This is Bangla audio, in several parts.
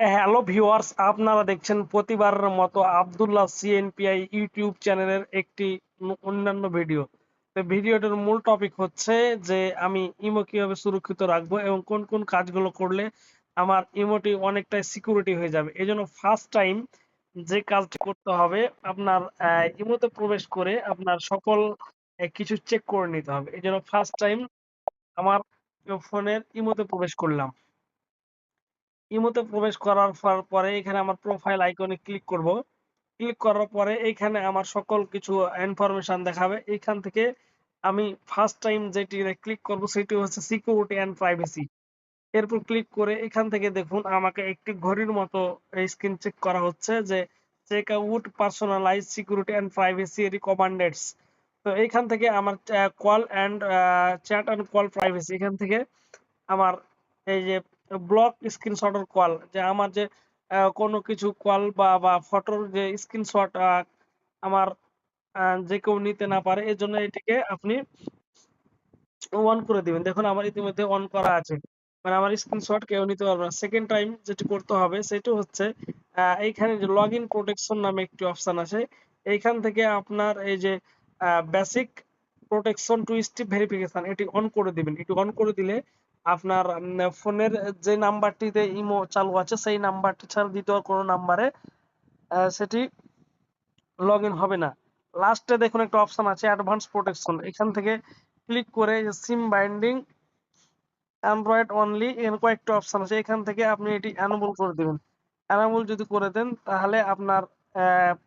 হ্যালো ভিউয়ার্স আপনারা দেখছেন প্রতিবারের মতো আব্দুল্লাহ সিএনপিআই ইউটিউব চ্যানেলের একটি অন্যান্য ভিডিও তো ভিডিওটার মূল টপিক হচ্ছে যে, আমি ইমো কীভাবে সুরক্ষিত রাখব এবং কোন কোন কাজগুলো করলে আমার ইমোটি অনেকটাই সিকিউরিটি হয়ে যাবে। এই জন্য ফার্স্ট টাইম যে কাজটি করতে হবে, আপনার ইমোতে প্রবেশ করে আপনার সকল কিছু চেক করে নিতে হবে। এই জন্য ফার্স্ট টাইম আমার ফোনের ইমোতে প্রবেশ করলাম। ইমোতে প্রবেশ করার পর- এখানে আমার প্রোফাইল আইকনে ক্লিক করব। ক্লিক করার পরে এইখানে আমার সকল কিছু ইনফরমেশন দেখাবে। এইখান থেকে আমি ফার্স্ট টাইম যেটি ক্লিক করব, সেটি হচ্ছে সিকিউরিটি অ্যান্ড প্রাইভেসি এরপর ক্লিক করে এখান থেকে দেখুন, আমাকে একটি ঘড়ির মতো স্ক্রিন চেক করা হচ্ছে যে check out personalize security and privacy recommendeds তো এইখান থেকে আমার call and chat and call privacy এখান থেকে আমার এই যে ব্লক স্ক্রিনশটের কল যে আমার যে কোনো কিছু কল বা বা ফটোর যে স্ক্রিনশট আমার যে কেউ নিতে না পারে এর জন্য এটিকে আপনি অন করে দিবেন। দেখুন, আমার ইতিমধ্যে অন করা আছে। মানে আমার স্ক্রিনশট কেউ নিতে পারবে না। সেকেন্ড টাইম যেটি করতে হবে, সেটি হচ্ছে এইখানে যে লগ ইন প্রোটেকশন নামে একটি অপশন আছে, এইখান থেকে আপনার এই যে basic protection two step verification এটি অন করে দিবেন। এটি অন করে দিলে আপনার ফোনের যে নাম্বারটিতে ইমো চালু আছে, সেই নাম্বারটি ছাড়া দ্বিতীয় কোনো নাম্বারে সেটি লগ ইন হবে না। লাস্টে দেখুন একটা অপশন আছে অ্যাডভান্স প্রোটেকশন এখান থেকে ক্লিক করে সিম বাইন্ডিং অ্যান্ড্রয়েড অনলি এর কয়েকটা অপশন আছে। এখান থেকে আপনি এটি অ্যানাবল করে দেবেন। অ্যানাবল যদি করে দেন, তাহলে আপনার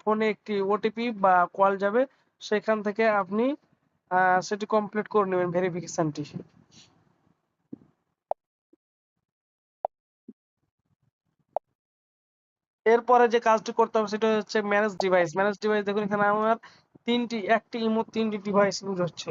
ফোনে একটি ওটিপি বা কল যাবে। সেখান থেকে আপনি সেটি কমপ্লিট করে নেবেন ভেরিফিকেশনটি এরপরে যে কাজটি করতে হবে সেটা হচ্ছে ম্যানেজ ডিভাইস ম্যানেজ ডিভাইস দেখুন এখানে আমার তিনটি, একটি ইমো তিনটি ডিভাইস ইউজ হচ্ছে।